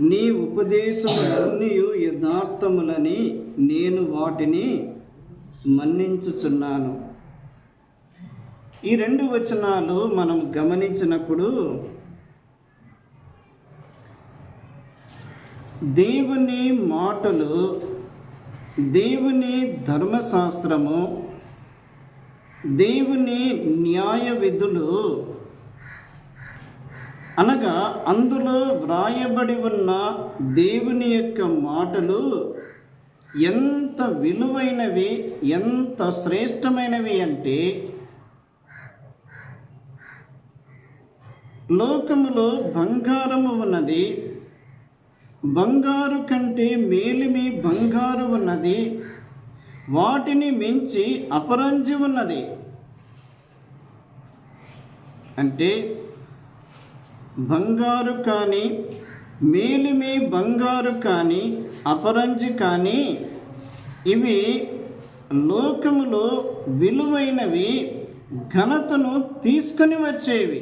నీ ఉపదేశములన్నీ యథార్థములని నేను వాటిని మన్నించుచున్నాను. ఈ రెండు వచనాలు మనం గమనించినప్పుడు దేవుని మాటలు దేవుని ధర్మశాస్త్రము దేవుని న్యాయ విధులు అనగా అందులో వ్రాయబడి ఉన్న దేవుని యొక్క మాటలు ఎంత విలువైనవి ఎంత శ్రేష్టమైనవి అంటే లోకములో బంగారము ఉన్నది బంగారు కంటే మేలిమి బంగారు ఉన్నది వాటిని మించి అపరంజి ఉన్నది. అంటే బంగారు కానీ మేలిమి బంగారు కానీ అపరంజి కానీ ఇవి లోకములో విలువైనవి ఘనతను తీసుకొని వచ్చేవి.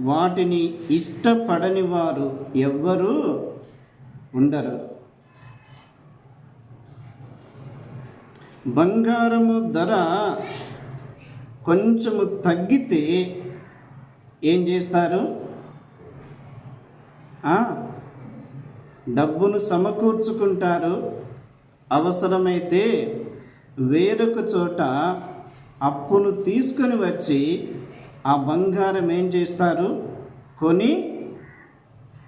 వాటిని ఇష్టపడని వారు ఎవ్వరూ ఉండరు. బంగారము ధర కొంచెము తగ్గితే ఏం చేస్తారు? డబ్బును సమకూర్చుకుంటారు. అవసరమైతే వేరొక చోట అప్పును తీసుకొని వచ్చి ఆ బంగారం ఏం చేస్తారు? కొని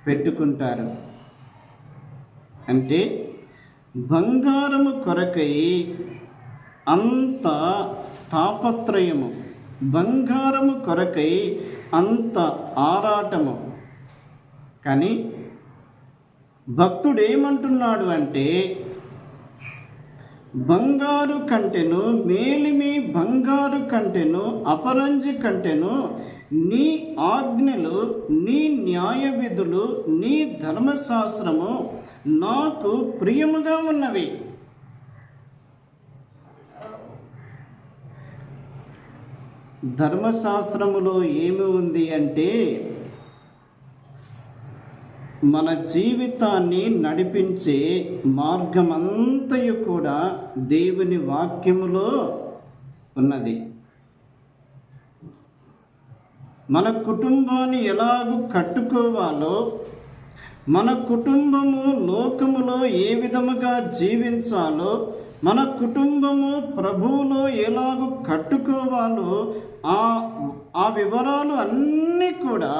పెట్టుకుంటారు. అంటే బంగారము కొరకై అంత తాపత్రయము బంగారము కొరకై అంత ఆరాటము. కానీ భక్తుడు ఏమంటున్నాడు అంటే బంగారు కంటెను మేలిమి బంగారు కంటెను అపరంజి కంటెను నీ ఆజ్ఞలు నీ న్యాయవిధులు నీ ధర్మశాస్త్రము నాకు ప్రియముగా ఉన్నవి. ధర్మశాస్త్రములో ఏమి ఉంది అంటే మన జీవితాన్ని నడిపించే మార్గమంతయు కూడా దేవుని వాక్యములో ఉన్నది. మన కుటుంబాన్ని ఎలాగూ కట్టుకోవాలో మన కుటుంబము లోకములో ఏ విధముగా జీవించాలో మన కుటుంబము ప్రభువులో ఎలాగో కట్టుకోవాలో ఆ ఆ వివరాలు అన్నీ కూడా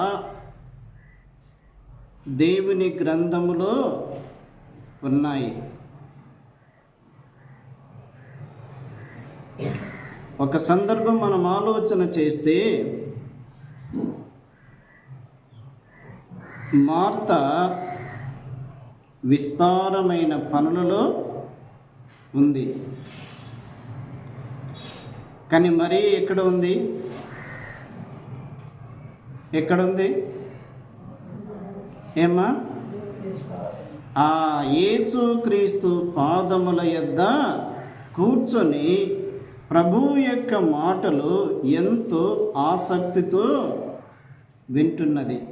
దేవుని గ్రంథములో ఉన్నాయి. ఒక సందర్భం మనం ఆలోచన చేస్తే మార్త విస్తారమైన పనులలో ఉంది. కానీ మరీ ఎక్కడ ఉంది? ఎక్కడ ఉంది? ఏమ్మా? ఆ యేసు క్రీస్తు పాదముల యొద్ద కూర్చొని ప్రభు యొక్క మాటలు ఎంతో ఆసక్తితో వింటున్నది.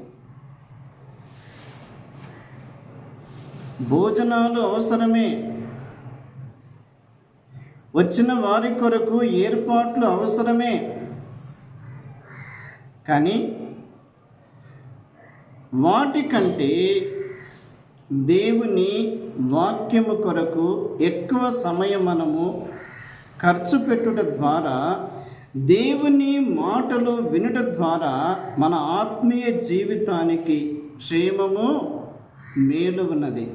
భోజనాలు అవసరమే. వచ్చిన వారి కొరకు ఏర్పాట్లు అవసరమే. కానీ వాటికంటే దేవుని వాక్యము కొరకు ఎక్కువ సమయం మనము ఖర్చు పెట్టుట ద్వారా దేవుని మాటలు వినుట ద్వారా మన ఆత్మీయ జీవితానికి క్షేమము మేలు ఉన్నది.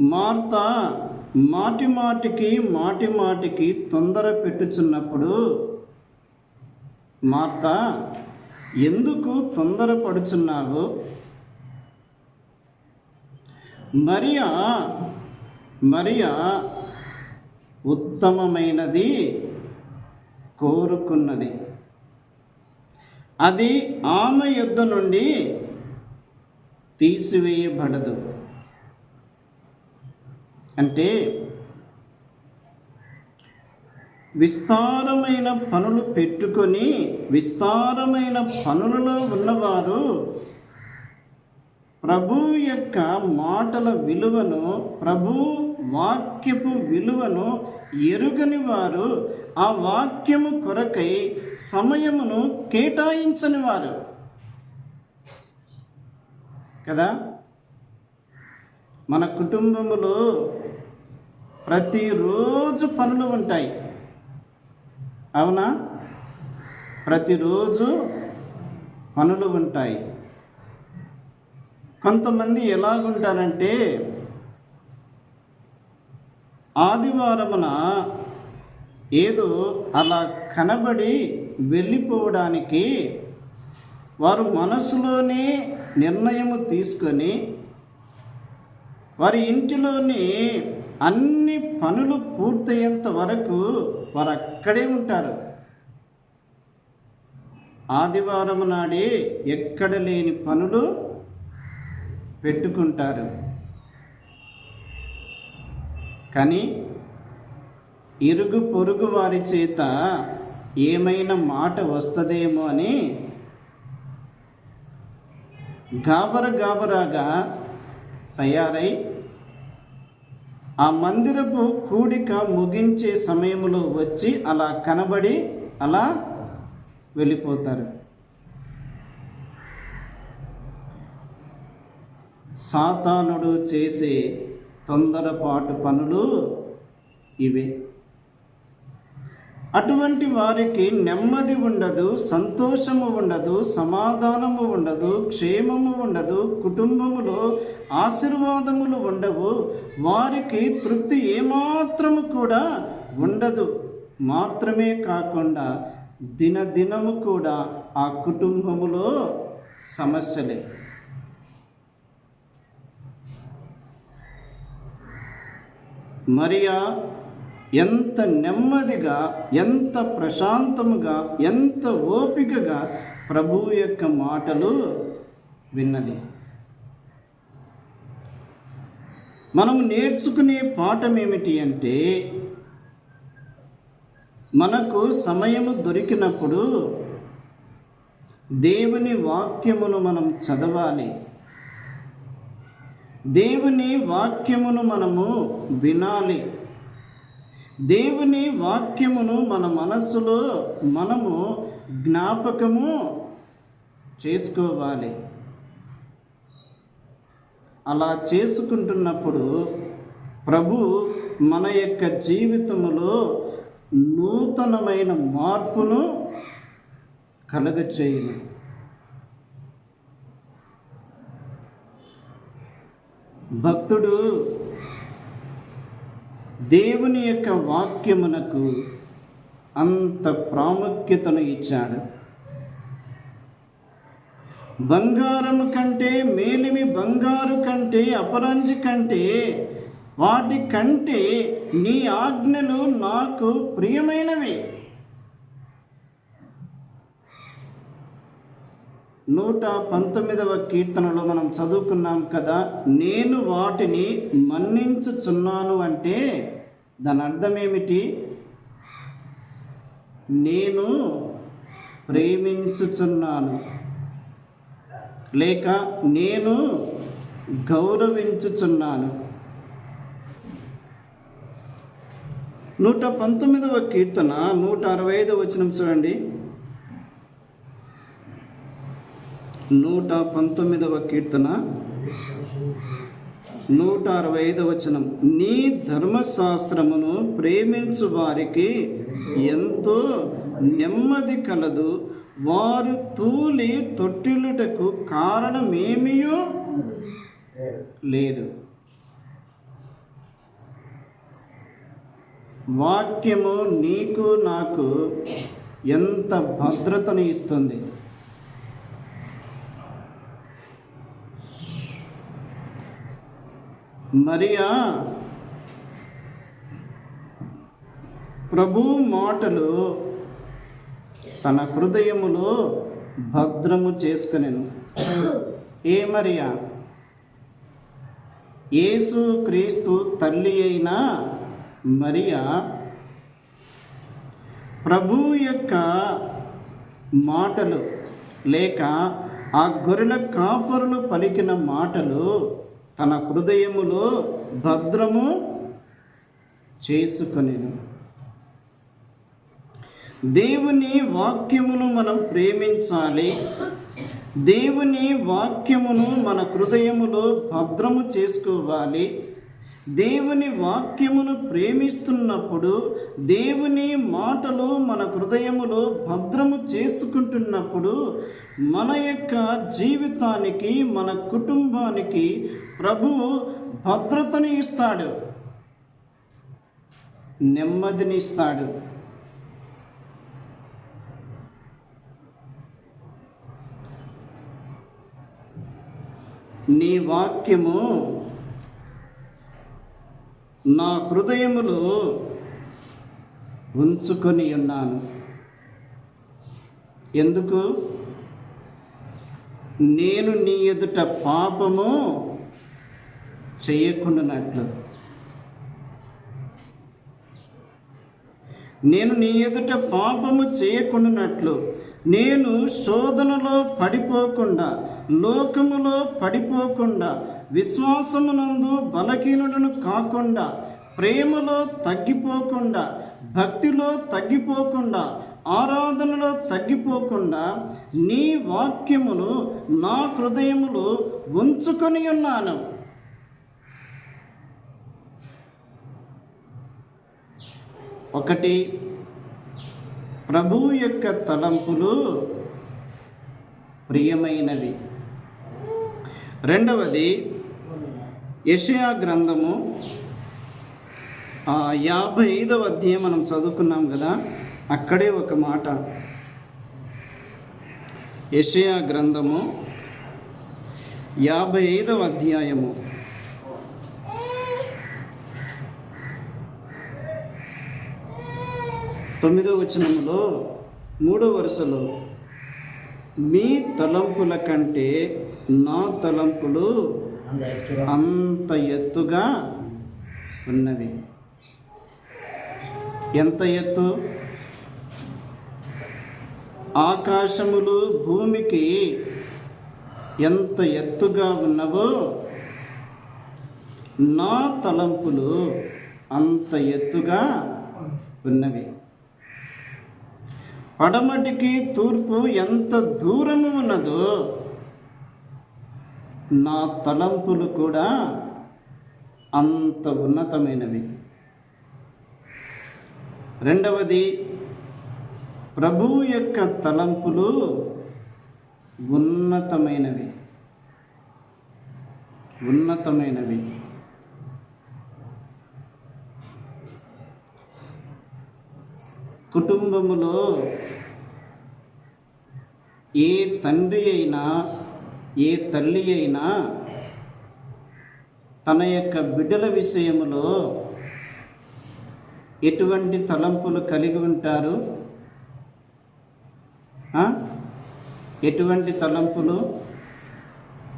మార్త మాటి మాటికి మాటి మాటికి తొందర పెట్టుచున్నప్పుడు మార్త ఎందుకు తొందరపడుచున్నావు మరియా మరియా ఉత్తమమైనది కోరుకున్నది. అది ఆమె యుద్ధ నుండి తీసివేయబడదు. అంటే విస్తారమైన పనులు పెట్టుకొని విస్తారమైన పనులలో ఉన్నవారు ప్రభు యొక్క మాటల విలువను ప్రభు వాక్యపు విలువను ఎరుగని వారు ఆ వాక్యము కొరకై సమయమును కేటాయించని వారు. కదా? మన కుటుంబములో ప్రతిరోజు పనులు ఉంటాయి. అవునా? ప్రతిరోజు పనులు ఉంటాయి. కొంతమంది ఎలాగుంటారంటే ఆదివారమున ఏదో అలా కనబడి వెళ్ళిపోవడానికి వారు మనసులోనే నిర్ణయము తీసుకొని వారి ఇంటిలోని అన్ని పనులు పూర్తయ్యేంత వరకు వారు అక్కడే ఉంటారు. ఆదివారం నాడే ఎక్కడ లేని పనులు పెట్టుకుంటారు. కానీ ఇరుగు పొరుగు వారి చేత ఏమైనా మాట వస్తుందేమో అని గాబర గాబరాగా తయారై ఆ మందిరపు కూడిక ముగించే సమయంలో వచ్చి అలా కనబడి అలా వెళ్ళిపోతారు. సాతానుడు చేసే తొందరపాటు పనులు ఇవే. అటువంటి వారికి నెమ్మది ఉండదు సంతోషము ఉండదు సమాధానము ఉండదు క్షేమము ఉండదు కుటుంబములో ఆశీర్వాదములు ఉండవు. వారికి తృప్తి ఏమాత్రము కూడా ఉండదు. మాత్రమే కాకుండా దినదినము కూడా ఆ కుటుంబములో సమస్యలే. మరియా ఎంత నెమ్మదిగా ఎంత ప్రశాంతముగా ఎంత ఓపికగా ప్రభువు యొక్క మాటలు విన్నది. మనం నేర్చుకునే పాఠం ఏమిటి అంటే మనకు సమయము దొరికినప్పుడు దేవుని వాక్యమును మనం చదవాలి. దేవుని వాక్యమును మనము వినాలి. దేవుని వాక్యమును మన మనస్సులో మనము జ్ఞాపకము చేసుకోవాలి. అలా చేసుకుంటున్నప్పుడు ప్రభు మన యొక్క జీవితంలో నూతనమైన మార్పును కలగచేయను. భక్తుడు దేవుని యొక్క వాక్యమునకు అంత ప్రాముఖ్యతను ఇచ్చాడు. బంగారము కంటే మేలిమి బంగారు కంటే అపరంజి కంటే వాటి కంటే నీ ఆజ్ఞలు నాకు ప్రియమైనవి. నూట పంతొమ్మిదవ కీర్తనలో మనం చదువుకున్నాం కదా నేను వాటిని మన్నించుచున్నాను అంటే దాని అర్థం ఏమిటి నేను ప్రేమించుచున్నాను. లేక నేను గౌరవించుచున్నాను. నూట పంతొమ్మిదవ కీర్తన నూట అరవై ఐదవ వచనం చూడండి. నూట పంతొమ్మిదవ కీర్తన నూట అరవై ఐదవ వచనం. నీ ధర్మశాస్త్రమును ప్రేమించు వారికి ఎంతో నెమ్మది కలదు. వారు తూలి తొట్టిల్లుటకు కారణమేమియో లేదు. వాక్యము నీకు నాకు ఎంత భద్రతను ఇస్తుంది? మరియా ప్రభు మాటలు తన హృదయములో భద్రము చేసుకునేను. ఏ మరియా యేసు క్రీస్తు తల్లి అయిన మరియా ప్రభు యొక్క మాటలు లేక ఆ గొర్రెల కాపరులు పలికిన మాటలు తన హృదయములో భద్రము చేసుకొనిను. దేవుని వాక్యమును మనం ప్రేమించాలి. దేవుని వాక్యమును మన హృదయములో భద్రము చేసుకోవాలి. దేవుని వాక్యమును ప్రేమిస్తున్నప్పుడు దేవుని మాటలు మన హృదయములో భద్రము చేసుకుంటున్నప్పుడు మన యొక్క జీవితానికి మన కుటుంబానికి ప్రభువు భద్రతని ఇస్తాడు. నెమ్మదిని ఇస్తాడు. నీ వాక్యము నా హృదయములో ఉంచుకొని ఉన్నాను. ఎందుకు? నేను నీ ఎదుట పాపము చేయకుండానట్లు. నేను నీ ఎదుట పాపము చేయకుండానట్లు. నేను శోధనలో పడిపోకుండా లోకములో పడిపోకుండా విశ్వాసమునందు బలహీనులను కాకుండా ప్రేమలో తగ్గిపోకుండా భక్తిలో తగ్గిపోకుండా ఆరాధనలో తగ్గిపోకుండా నీ వాక్యమును నా హృదయములో ఉంచుకొని ఉన్నాను. ఒకటి ప్రభు యొక్క తలంపులు ప్రియమైనవి. రెండవది యషయా గ్రంథము యాభై ఐదవ అధ్యాయం మనం చదువుకున్నాం కదా అక్కడే ఒక మాట. యషయా గ్రంథము యాభై ఐదవ అధ్యాయము. తొమ్మిదో వచనంలో మూడో వరుసలో మీ తలంపుల కంటే నా తలంపులు అంత ఎత్తుగా ఉన్నవి. ఎంత ఎత్తు? ఆకాశములు భూమికి ఎంత ఎత్తుగా ఉన్నవో నా తలంపులు అంత ఎత్తుగా ఉన్నవి. పడమటికి తూర్పు ఎంత దూరము ఉన్నదో నా తలంపులు కూడా అంత ఉన్నతమైనవి. రెండవది ప్రభువు యొక్క తలంపులు ఉన్నతమైనవి. ఉన్నతమైనవి. కుటుంబములో ఏ తండ్రి అయినా ఏ తల్లి అయినా తన యొక్క బిడ్డల విషయములో ఎటువంటి తలంపులు కలిగి ఉంటారు? ఎటువంటి తలంపులు?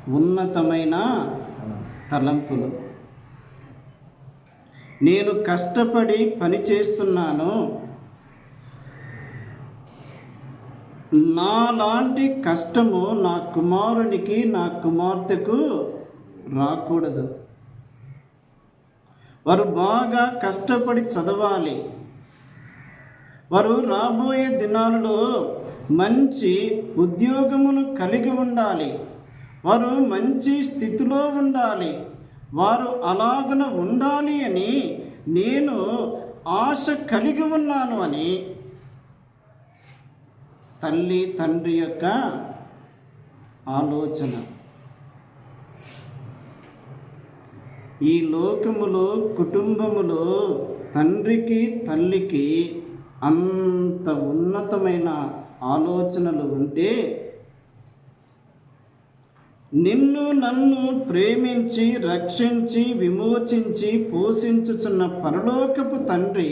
ఉన్నతమైన తలంపులు. నేను కష్టపడి పని చేస్తున్నాను. నాలాంటి కష్టము నా కుమారునికి నా కుమార్తెకు రాకూడదు. వారు బాగా కష్టపడి చదవాలి. వారు రాబోయే దినాలలో మంచి ఉద్యోగమును కలిగి ఉండాలి. వారు మంచి స్థితిలో ఉండాలి. వారు అలాగున ఉండాలి అని నేను ఆశ కలిగి ఉన్నాను అని తల్లి తండ్రి యొక్క ఆలోచన. ఈ లోకములో కుటుంబములో తండ్రికి తల్లికి అంత ఉన్నతమైన ఆలోచనలు ఉంటే నిన్ను నన్ను ప్రేమించి రక్షించి విమోచించి పోషించుచున్న పరలోకపు తండ్రి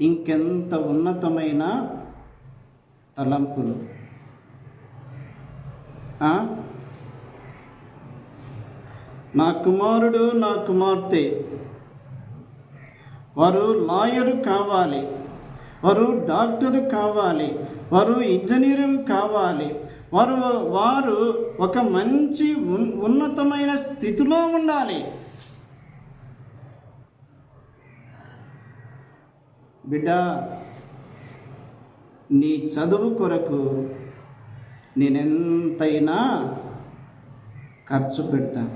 ఇంకెంత ఉన్నతమైన తలంపులు? నా కుమారుడు నా కుమార్తె వారు లాయరు కావాలి వారు డాక్టరు కావాలి వారు ఇంజనీరింగ్ కావాలి వారు వారు ఒక మంచి ఉన్నతమైన స్థితిలో ఉండాలి. బిడ్డ నీ చదువు కొరకు నేనెంతైనా ఖర్చు పెడతాను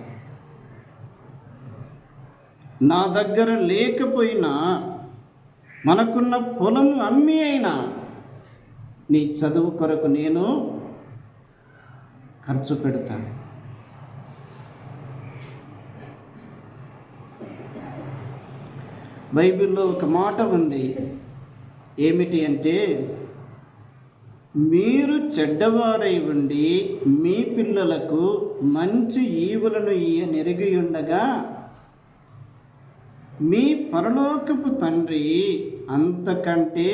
నా దగ్గర లేకపోయినా మనకున్న పొలము అమ్మి అయినా నీ చదువు కొరకు నేను ఖర్చు పెడతాను బైబిల్లో ఒక మాట ఉంది. ఏమిటి అంటే మీరు చెడ్డవారై ఉండి మీ పిల్లలకు మంచి ఈవులను ఇయ్య నెరిగి ఉండగా మీ పరలోకపు తండ్రి అంతకంటే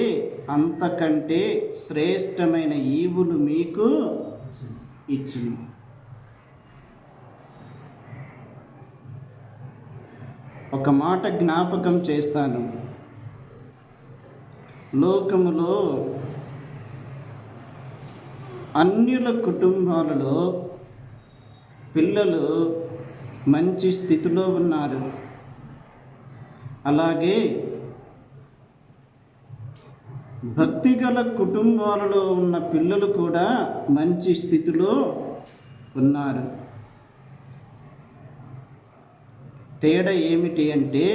అంతకంటే శ్రేష్టమైన ఈవులు మీకు ఇచ్చింది ఒక మాట జ్ఞాపకం చేస్తాను. లోకములో అన్యుల కుటుంబాలలో పిల్లలు మంచి స్థితిలో ఉన్నారు. అలాగే భక్తిగల కుటుంబాలలో ఉన్న పిల్లలు కూడా మంచి స్థితిలో ఉన్నారు. తేడా ఏమిటి అంటే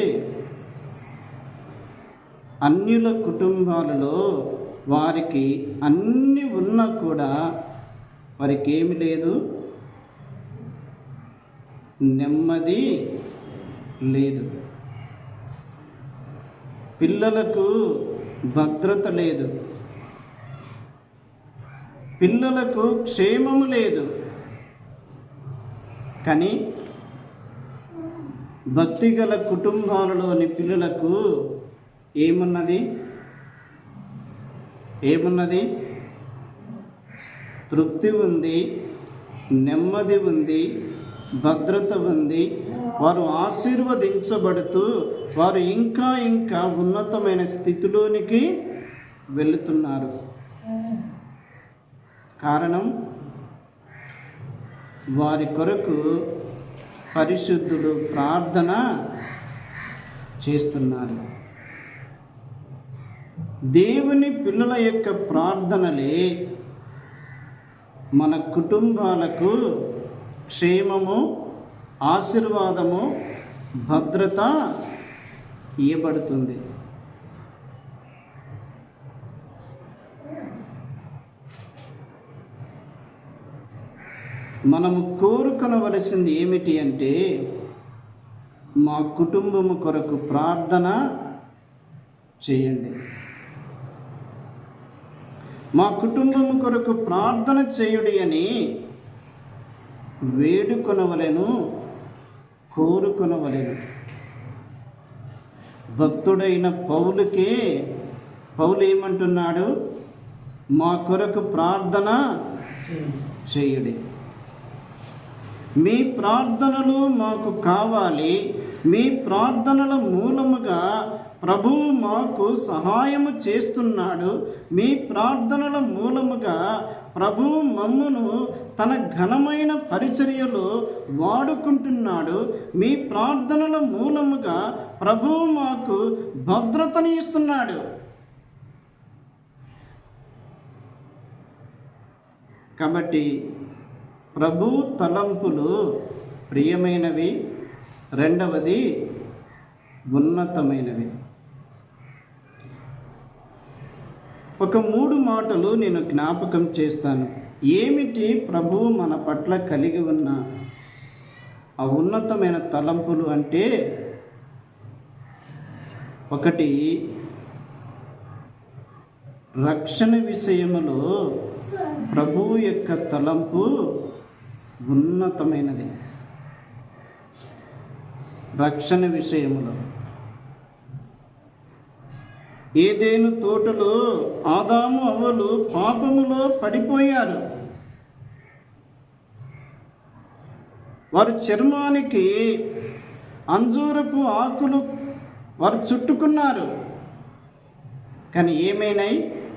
అన్యుల కుటుంబాలలో వారికి అన్నీ ఉన్నా కూడా వారికి ఏమి లేదు? నెమ్మది లేదు. పిల్లలకు భద్రత లేదు. పిల్లలకు క్షేమము లేదు. కానీ భక్తి గల కుటుంబాలలోని పిల్లలకు ఏమున్నది? ఏమున్నది? తృప్తి ఉంది నెమ్మది ఉంది భద్రత ఉంది. వారు ఆశీర్వదించబడుతూ వారు ఇంకా ఇంకా ఉన్నతమైన స్థితిలోనికి వెళుతున్నారు. కారణం వారి కొరకు పరిశుద్ధుడు ప్రార్థన చేస్తున్నారు. దేవుని పిల్లల యొక్క ప్రార్థనలే మన కుటుంబాలకు క్షేమము ఆశీర్వాదము భద్రత ఇవ్వబడుతుంది మనము కోరుకొనవలసింది ఏమిటి అంటే మా కుటుంబము కొరకు ప్రార్థన చేయండి. మా కుటుంబము కొరకు ప్రార్థన చేయుడి అని వేడుకొనవలెను కోరుకొనవలెను. భక్తుడైన పౌలుకే పౌలు ఏమంటున్నాడు? మా కొరకు ప్రార్థన చేయుడి. మీ ప్రార్థనలు మాకు కావాలి. మీ ప్రార్థనల మూలముగా ప్రభు మాకు సహాయము చేస్తున్నాడు. మీ ప్రార్థనల మూలముగా ప్రభు మమ్మును తన ఘనమైన పరిచర్యలో వాడుకుంటున్నాడు. మీ ప్రార్థనల మూలముగా ప్రభు మాకు భద్రతని ఇస్తున్నాడు. కాబట్టి ప్రభు తలంపులు ప్రియమైనవి. రెండవది ఉన్నతమైనవి. ఒక మూడు మాటలు నేను జ్ఞాపకం చేస్తాను. ఏమిటి ప్రభు మన పట్ల కలిగి ఉన్న ఆ ఉన్నతమైన తలంపులు అంటే? ఒకటి రక్షణ విషయములో ప్రభువు యొక్క తలంపు ఉన్నతమైనది. రక్షణ విషయములో ఏదేను తోటలో ఆదాము అవ్వలు పాపములో పడిపోయారు. వారు చర్మానికి అంజూరపు ఆకులు వారు చుట్టుకున్నారు. కానీ ఏమైనాయి?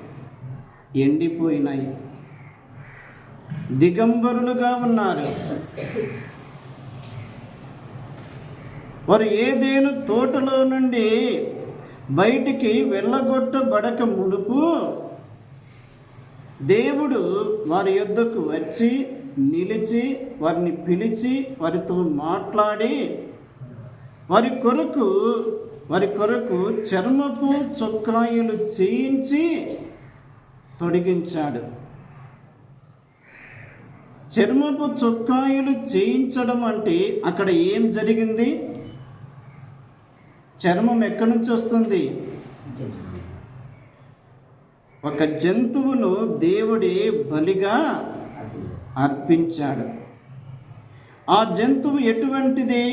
ఎండిపోయినాయి. దిగంబరులుగా ఉన్నారు. వారు ఏదేను తోటలో నుండి బయటికి వెళ్ళగొట్టబడక మునుపు దేవుడు వారి యొద్దకు వచ్చి నిలిచి వారిని పిలిచి వారితో మాట్లాడి వారి కొరకు వారి కొరకు చర్మపు చొక్కాయిలు చేయించి తొడిగించాడు. చర్మపు చొక్కాయిలు చేయించడం అంటే అక్కడ ఏం జరిగింది? చర్మం ఎక్కడి నుంచి వస్తుంది? ఒక జంతువును దేవుడే బలిగా అర్పించాడు. ఆ జంతువు ఎటువంటిది?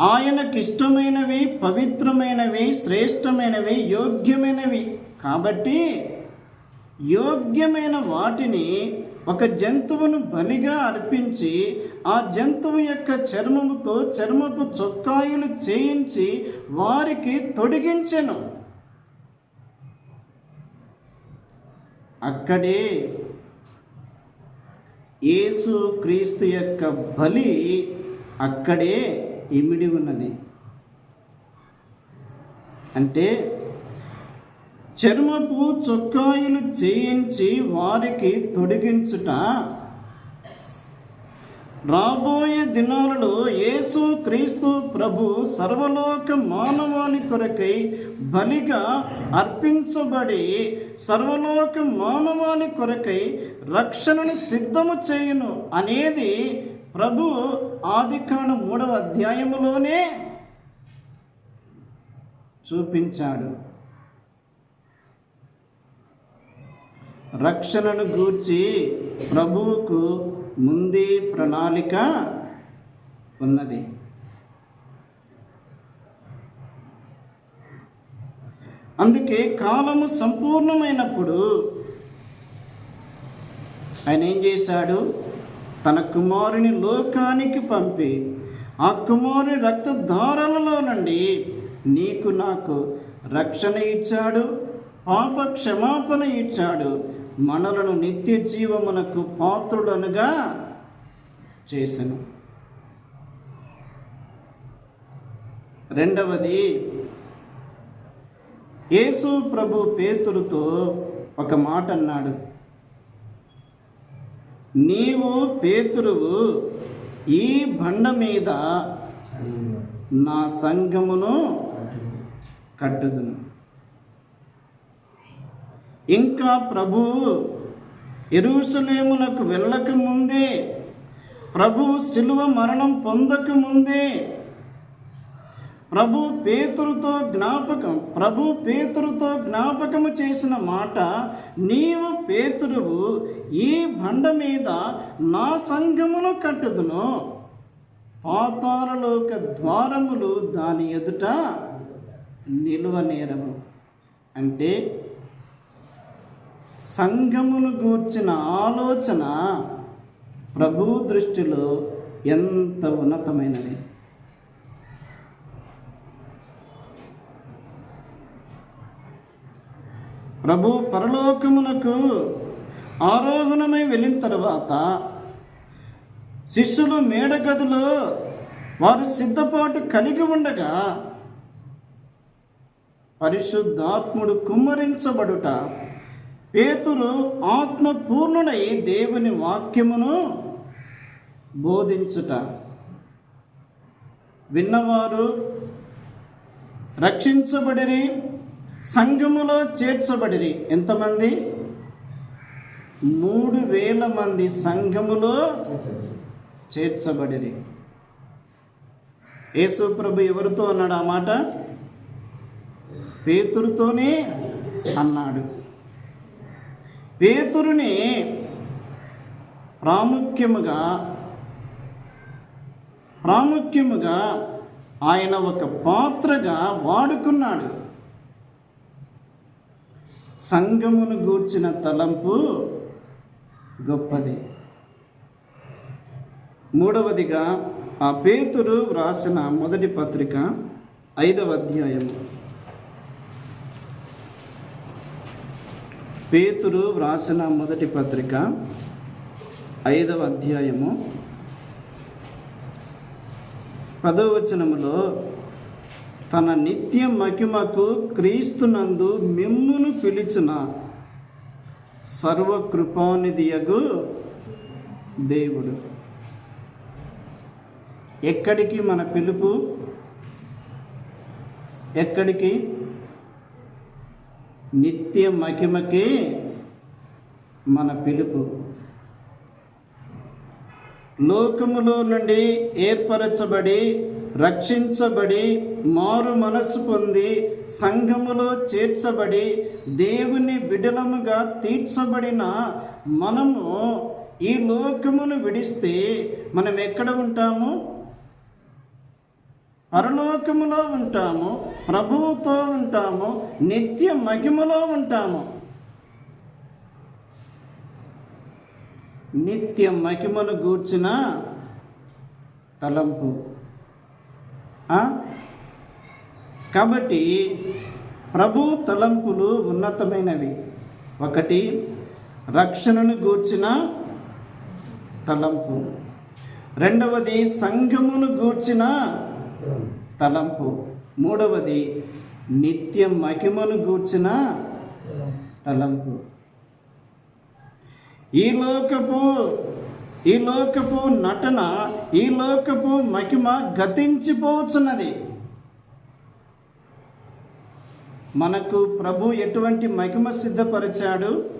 ఆయనకి ఇష్టమైనవి పవిత్రమైనవి శ్రేష్టమైనవి యోగ్యమైనవి. కాబట్టి యోగ్యమైన వాటిని ఒక జంతువును బలిగా అర్పించి ఆ జంతువు యొక్క చర్మముతో చర్మపు చొక్కాయిలు చేయించి వారికి తొడిగించెను. అక్కడే యేసు క్రీస్తు యొక్క బలి అక్కడే ఇమిడి ఉన్నది. అంటే చర్మపు చొక్కాయిలు చేయించి వారికి తొడిగించుట. రాబోయే దినాలలో యేసు క్రీస్తు ప్రభు సర్వలోక మానవాళి కొరకై బలిగా అర్పించబడి సర్వలోక మానవాళి కొరకై రక్షణను సిద్ధము చేయును అనేది ప్రభు ఆదికాండ మూడవ అధ్యాయములోనే చూపించాడు. రక్షణను గూర్చి ప్రభువుకు ముందే ప్రణాళిక ఉన్నది. అందుకే కాలము సంపూర్ణమైనప్పుడు ఆయన ఏం చేశాడు? తన కుమారుని లోకానికి పంపి ఆ కుమారుని రక్తధారలలో నుండి నీకు నాకు రక్షణ ఇచ్చాడు. పాప క్షమాపణ ఇచ్చాడు మనలను నిత్య జీవమునకు పాత్రుడనుగా చేసెను. రెండవది యేసు ప్రభు పేతురుతో ఒక మాట అన్నాడు నీవు పేతురువు ఈ బండ మీద నా సంఘమును కట్టుదును. ఇంకా ప్రభువు ఎరుసలేమునకు వెళ్ళక ముందే ప్రభు శిలువ మరణం పొందక ముందే ప్రభు పేతురుతో జ్ఞాపకం ప్రభు పేతురుతో జ్ఞాపకము చేసిన మాట నీవు పేతురువు ఈ బండ మీద నా సంఘమును కట్టుదును. పాతాలలోక ద్వారములు దాని ఎదుట నిలువ నేరము. అంటే సంఘమును గూర్చిన ఆలోచన ప్రభు దృష్టిలో ఎంత ఉన్నతమైనది? ప్రభు పరలోకమునకు ఆరోహణమై వెళ్ళిన తర్వాత శిష్యులు మేడగదిలో వారు సిద్ధపాటు కలిగి ఉండగా పరిశుద్ధాత్ముడు కుమ్మరించబడుట పేతురు ఆత్మపూర్ణుడై దేవుని వాక్యమును బోధించుట. విన్నవారు రక్షించబడిరి సంఘములో చేర్చబడిరి. ఎంతమంది? మూడు వేల మంది సంఘములో చేర్చబడిరి. యేసు ప్రభు ఎవరితో అన్నాడు ఆ మాట? పేతురుతోనే అన్నాడు. పేతురుని ప్రాముఖ్యముగా ప్రాముఖ్యముగా ఆయన ఒక పాత్రగా వాడుకున్నాడు. సంఘమును గూర్చిన తలంపు గొప్పది. మూడవదిగా ఆ పేతురు వ్రాసిన మొదటి పత్రిక ఐదవ అధ్యాయము. పేతురు వ్రాసిన మొదటి పత్రిక ఐదవ అధ్యాయము. పదవ వచనములో తన నిత్య మహిమకు క్రీస్తునందు మిమ్మును పిలిచిన సర్వకృపానిధియగు దేవుడు. ఎక్కడికి మన పిలుపు? ఎక్కడికి? నిత్య మహిమకే మన పిలుపు. లోకములో నుండి ఏర్పరచబడి రక్షించబడి మారు మనస్సు పొంది సంఘములో చేర్చబడి దేవుని బిడలముగా తీర్చబడిన మనము ఈ లోకమును విడిస్తే మనం ఎక్కడ ఉంటాము? పరలోకములో ఉంటాము ప్రభువుతో ఉంటాము నిత్య మహిమలో ఉంటాము. నిత్య మహిమను గూర్చిన తలంపు. కాబట్టి ప్రభు తలంపులు ఉన్నతమైనవి. ఒకటి రక్షణను గూర్చిన తలంపు. రెండవది సంఘమును గూర్చిన తలంపు. మూడవది నిత్య మహిమను గూర్చిన తలంపు. ఈ లోకపు ఈ లోకపు నటన ఈ లోకపు మహిమ గతించిపోతున్నది మనకు ప్రభు ఎటువంటి మహిమ సిద్ధపరిచాడు?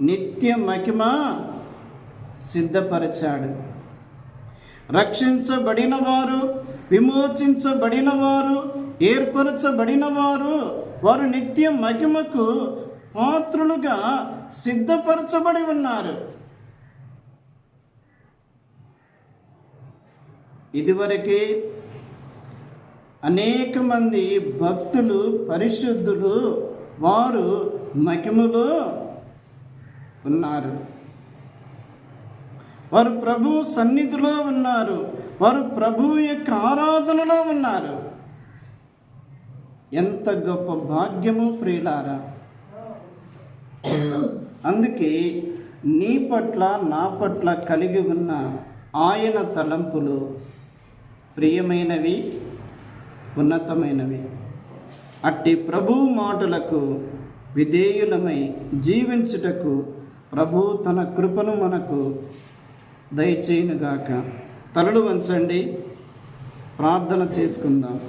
నిత్య మహిమ సిద్ధపరిచాడు. రక్షించబడిన వారు విమోచించబడిన వారు ఏర్పరచబడిన వారు వారు నిత్య మహిమకు పాత్రులుగా సిద్ధపరచబడి ఉన్నారు. ఇదివరకే అనేక మంది భక్తులు పరిశుద్ధులు వారు మహిమలో ఉన్నారు. వారు ప్రభు సన్నిధిలో ఉన్నారు. వారు ప్రభు యొక్క ఆరాధనలో ఉన్నారు. ఎంత గొప్ప భాగ్యము ప్రియులారా. అందుకే నీ పట్ల నా పట్ల కలిగి ఉన్న ఆయన తలంపులు ప్రియమైనవి ఉన్నతమైనవి. అట్టి ప్రభు మాటలకు విధేయులమై జీవించుటకు ప్రభు తన కృపను మనకు దయచేయునుగాక. తలలు వంచండి. ప్రార్థన చేసుకుందాం.